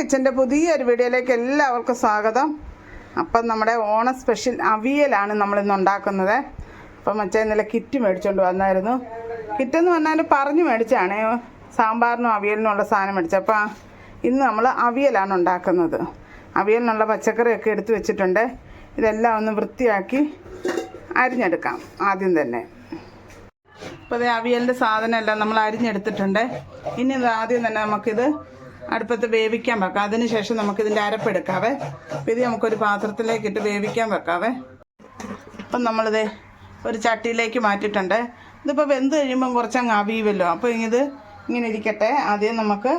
കിച്ചന്റെ പുതിയൊരു വീഡിയോയിലേക്ക് എല്ലാവർക്കും സ്വാഗതം. അപ്പം നമ്മുടെ ഓണ സ്പെഷ്യൽ അവിയലാണ് നമ്മളിന്ന് ഉണ്ടാക്കുന്നത്. അപ്പം മറ്റേ ഇന്നലെ കിറ്റ് മേടിച്ചുകൊണ്ട് വന്നായിരുന്നു. കിറ്റ് എന്ന് പറഞ്ഞാൽ പറഞ്ഞു മേടിച്ചാണ്. സാമ്പാറിനും അവിയലിനും ഉള്ള സാധനം മേടിച്ചത്. അപ്പം ഇന്ന് നമ്മൾ അവിയലാണ് ഉണ്ടാക്കുന്നത്. അവിയലിനുള്ള പച്ചക്കറിയൊക്കെ എടുത്തു വെച്ചിട്ടുണ്ട്. ഇതെല്ലാം ഒന്ന് വൃത്തിയാക്കി അരിഞ്ഞെടുക്കാം ആദ്യം തന്നെ. അപ്പോൾ ഇത് അവിയലിന്റെ സാധനം എല്ലാം നമ്മൾ അരിഞ്ഞെടുത്തിട്ടുണ്ട്. ഇനി ആദ്യം തന്നെ നമുക്കിത് അടുപ്പത്ത് വേവിക്കാൻ വെക്കാം. അതിന് ശേഷം നമുക്കിതിന്റെ അരപ്പെടുക്കാവേ. ഇത് നമുക്കൊരു പാത്രത്തിലേക്ക് ഇട്ട് വേവിക്കാൻ വെക്കാവേ. അപ്പം നമ്മളിത് ഒരു ചട്ടിയിലേക്ക് മാറ്റിയിട്ടുണ്ട്. ഇതിപ്പോൾ വെന്ത് കഴിയുമ്പം കുറച്ചങ്ങ് അവിയുമല്ലോ അപ്പോൾ ഇത് ഇങ്ങനെ ഇരിക്കട്ടെ. ആദ്യം നമുക്ക്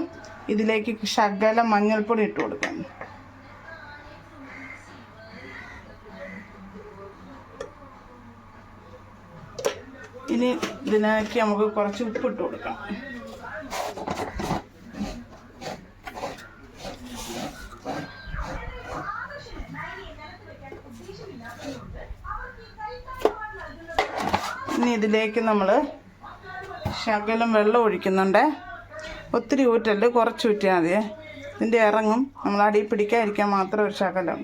ഇതിലേക്ക് ശകലം മഞ്ഞൾപ്പൊടി ഇട്ട് കൊടുക്കാം. ഇനി ഇതിനാക്കി നമുക്ക് കുറച്ച് ഉപ്പിട്ട് കൊടുക്കാം. ഇനി ഇതിലേക്ക് നമ്മൾ ശകലം വെള്ളം ഒഴിക്കുന്നുണ്ട്. ഒത്തിരി ഊറ്റൽ കുറച്ച് ഊറ്റിയാൽ മതി ഇതിന്റെ ഇറങ്ങും. നമ്മൾ അടിയിൽ പിടിക്കാതിരിക്കാൻ മാത്രം ഒരു ശകലം.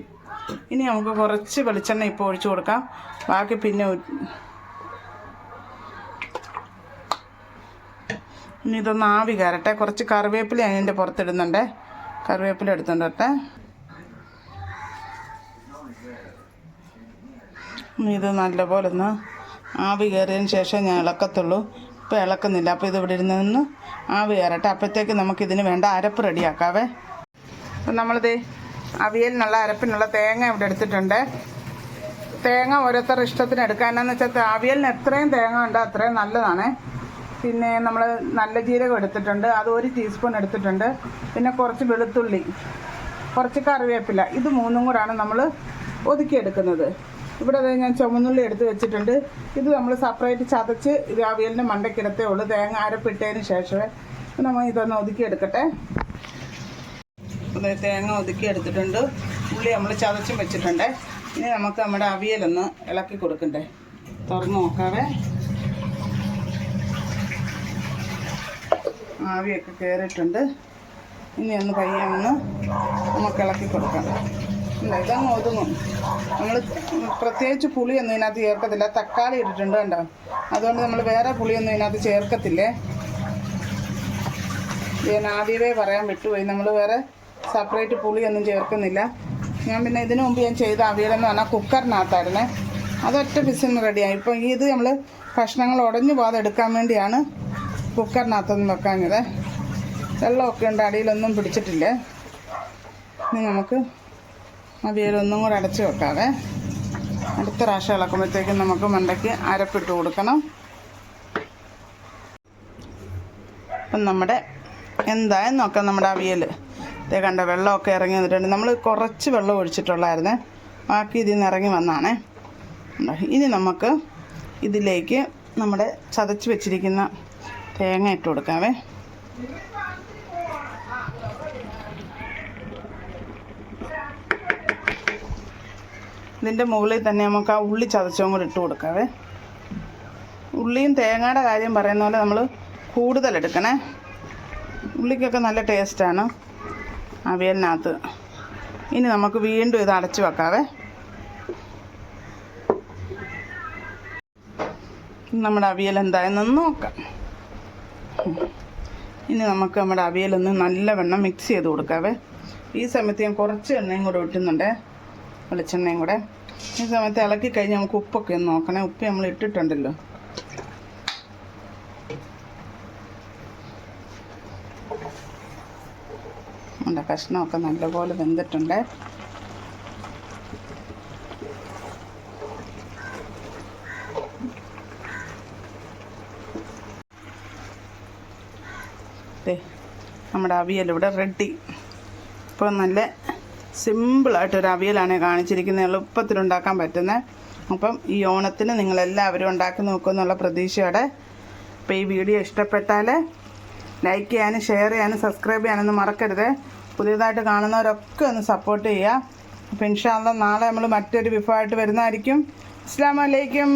ഇനി നമുക്ക് കുറച്ച് വെളിച്ചെണ്ണ ഇപ്പോൾ ഒഴിച്ചു കൊടുക്കാം. ബാക്കി പിന്നെ ഇനി ഇതൊന്ന് ആവി കയറട്ടെ കുറച്ച് കറിവേപ്പില അതിന്റെ പുറത്തിടുന്നുണ്ട്. കറിവേപ്പില എടുത്തുകൊണ്ട് ഇനി ഇത് നല്ലപോലെ ഒന്ന് ആവി കയറിയതിന് ശേഷം ഞാൻ ഇളക്കത്തുള്ളൂ. ഇപ്പോൾ ഇളക്കുന്നില്ല. അപ്പോൾ ഇത് ഇവിടെ ഇരുന്ന് നിന്ന് ആവി കയറട്ടെ. അപ്പോഴത്തേക്ക് നമുക്കിതിന് വേണ്ട അരപ്പ് റെഡിയാക്കാവേ. അപ്പം നമ്മളിത് അവിയലിനുള്ള അരപ്പിനുള്ള തേങ്ങ ഇവിടെ എടുത്തിട്ടുണ്ട്. തേങ്ങ ഓരോരുത്തർ ഇഷ്ടത്തിന് എടുക്കുക എന്നാന്ന് വെച്ചാൽ അവിയലിന് എത്രയും തേങ്ങ ഉണ്ടോ അത്രയും നല്ലതാണ്. പിന്നെ നമ്മൾ നല്ല ജീരകം എടുത്തിട്ടുണ്ട്. അത് ഒരു ടീസ്പൂൺ എടുത്തിട്ടുണ്ട്. പിന്നെ കുറച്ച് വെളുത്തുള്ളി കുറച്ച് കറിവേപ്പില. ഇത് മൂന്നും കൂടാണ് നമ്മൾ ഒതുക്കിയെടുക്കുന്നത്. ഇവിടെ അതായത് ഞാൻ ചുമന്നുള്ളി എടുത്ത് വെച്ചിട്ടുണ്ട്. ഇത് നമ്മൾ സെപ്പറേറ്റ് ചതച്ച് രാവിലെ മണ്ടയ്ക്കിടത്തേ ഉള്ളൂ. തേങ്ങ അരപ്പിട്ടതിന് ശേഷമേ നമ്മൾ ഇതൊന്ന് ഒതുക്കിയെടുക്കട്ടെ. അതെ തേങ്ങ ഒതുക്കി എടുത്തിട്ടുണ്ട് ഉള്ളി നമ്മൾ ചതച്ചും വെച്ചിട്ടുണ്ട്. ഇനി നമുക്ക് നമ്മുടെ അവിയലൊന്ന് ഇളക്കി കൊടുക്കണ്ടേ. തുറന്ന് നോക്കാവേ. ആവിയൊക്കെ കയറിയിട്ടുണ്ട് ഇനി ഒന്ന് പയ്യെ ഒന്ന് നമുക്ക് ഇളക്കി കൊടുക്കാം. ഇതങ്ങ് ഒതുങ്ങും. നമ്മൾ പ്രത്യേകിച്ച് പുളിയൊന്നും ഇതിനകത്ത് ചേർക്കത്തില്ല. തക്കാളി ഇട്ടിട്ടുണ്ട് കണ്ടോ? അതുകൊണ്ട് നമ്മൾ വേറെ പുളിയൊന്നും ഇതിനകത്ത് ചേർക്കത്തില്ലേ? ഞാൻ ആദ്യമേ പറയാൻ വിട്ടുപോയി. നമ്മൾ വേറെ സെപ്പറേറ്റ് പുളിയൊന്നും ചേർക്കുന്നില്ല. ഞാൻ പിന്നെ ഇതിനു മുമ്പ് ഞാൻ ചെയ്ത അവിയലെന്ന് പറഞ്ഞാൽ കുക്കറിനകത്തായിരുന്നേ. അതൊറ്റ പിസിന് റെഡിയായി ഇപ്പം ഇത് നമ്മൾ ഭക്ഷണങ്ങൾ ഉടഞ്ഞു പോകാതെ എടുക്കാൻ വേണ്ടിയാണ് കുക്കറിനകത്തൊന്നും വെക്കാഞ്ഞത്. വെള്ളമൊക്കെ ഉണ്ട് അടിയിലൊന്നും പിടിച്ചിട്ടില്ലേ? ഇനി നമുക്ക് അവിയലൊന്നും കൂടെ അടച്ചു വെക്കാതെ അടുത്ത പ്രാവശ്യം ഇളക്കുമ്പോഴത്തേക്കും നമുക്ക് മണ്ടയ്ക്ക് അരപ്പിട്ട് കൊടുക്കണം. അപ്പം നമ്മുടെ എന്തായാലും നോക്കാം നമ്മുടെ അവിയൽ. ഇതേ കണ്ട വെള്ളമൊക്കെ ഇറങ്ങി വന്നിട്ടുണ്ട്. നമ്മൾ കുറച്ച് വെള്ളം ഒഴിച്ചിട്ടുള്ളായിരുന്നു. ബാക്കി ഇതിൽ നിന്ന് ഇറങ്ങി വന്നാണേ? ഇനി നമുക്ക് ഇതിലേക്ക് നമ്മുടെ ചതച്ച് വെച്ചിരിക്കുന്ന തേങ്ങ ഇട്ട് കൊടുക്കാവേ. ഇതിന്റെ മുകളിൽ തന്നെ നമുക്ക് ആ ഉള്ളി ചതച്ചും കൂടി ഇട്ട് കൊടുക്കാവേ. ഉള്ളിയും തേങ്ങയുടെ കാര്യം പറയുന്ന പോലെ നമ്മൾ കൂടുതൽ എടുക്കണേ. ഉള്ളിക്കൊക്കെ നല്ല ടേസ്റ്റാണ് അവിയലിനകത്ത്. ഇനി നമുക്ക് വീണ്ടും ഇത് അടച്ചു വെക്കാവേ. നമ്മുടെ അവിയൽ എന്തായെന്നൊന്ന് നോക്കാം. ഇനി നമുക്ക് നമ്മുടെ അവിയലൊന്ന് നല്ലവണ്ണം മിക്സ് ചെയ്ത് കൊടുക്കാവേ. ഈ സമയത്ത് ഞാൻ കുറച്ച് എണ്ണയും കൂടെ ഇട്ടുന്നുണ്ട് വെളിച്ചെണ്ണയും കൂടെ. ഈ സമയത്ത് ഇളക്കി കഴിഞ്ഞ് നമുക്ക് ഉപ്പൊക്കെ ഒന്ന് നോക്കണേ. ഉപ്പ് നമ്മൾ ഇട്ടിട്ടുണ്ടല്ലോ. നമ്മുടെ കഷ്ണമൊക്കെ നല്ലപോലെ വെന്തിട്ടുണ്ട്. നമ്മുടെ അവിയൽ ഇവിടെ റെഡി ഇപ്പോൾ നല്ല സിമ്പിളായിട്ടൊരു അവിയലാണ് കാണിച്ചിരിക്കുന്നത്. എളുപ്പത്തിലുണ്ടാക്കാൻ പറ്റുന്നത് അപ്പം ഈ ഓണത്തിന് നിങ്ങളെല്ലാവരും ഉണ്ടാക്കി നോക്കുമെന്നുള്ള പ്രതീക്ഷയോടെ. അപ്പോൾ ഈ വീഡിയോ ഇഷ്ടപ്പെട്ടാൽ ലൈക്ക് ചെയ്യാനും ഷെയർ ചെയ്യാനും സബ്സ്ക്രൈബ് ചെയ്യാനൊന്നും മറക്കരുത്. പുതിയതായിട്ട് കാണുന്നവരൊക്കെ ഒന്ന് സപ്പോർട്ട് ചെയ്യുക. അപ്പോൾ ഇൻഷാല്ല നാളെ നമ്മൾ മറ്റൊരു വിഭവമായിട്ട് വരുന്നതായിരിക്കും. അസ്സാം വലൈക്കും